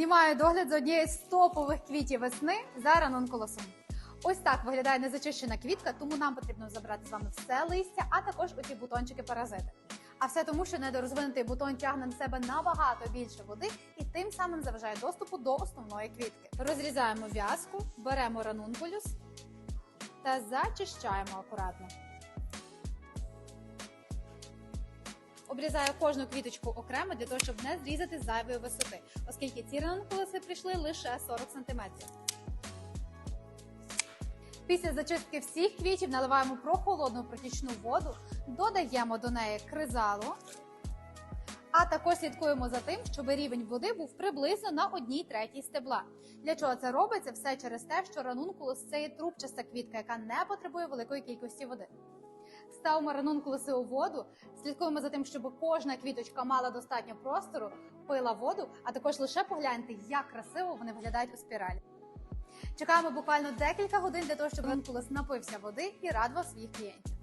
Знімаю догляд з однієї з топових квітів весни за ранункулосом. Ось так виглядає незачищена квітка, тому нам потрібно забрати з вами все листя, а також оці бутончики паразити. А все тому, що недорозвинутий бутон тягне на себе набагато більше води і тим самим заважає доступу до основної квітки. Розрізаємо в'язку, беремо ранункулюс та зачищаємо акуратно. Обрізаю кожну квіточку окремо для того, щоб не зрізати зайвої висоти, оскільки ці ранункулуси прийшли лише 40 см. Після зачистки всіх квітів наливаємо прохолодну протічну воду, додаємо до неї кризалу, а також слідкуємо за тим, щоб рівень води був приблизно на одній третій стебла. Для чого це робиться? Все через те, що ранункулус це є трубчаста квітка, яка не потребує великої кількості води. Ставимо ранункулуси у воду, слідкуємо за тим, щоб кожна квіточка мала достатньо простору, пила воду, а також лише погляньте, як красиво вони виглядають у спіралі. Чекаємо буквально декілька годин для того, щоб ранкулес напився води і радував своїх клієнтів.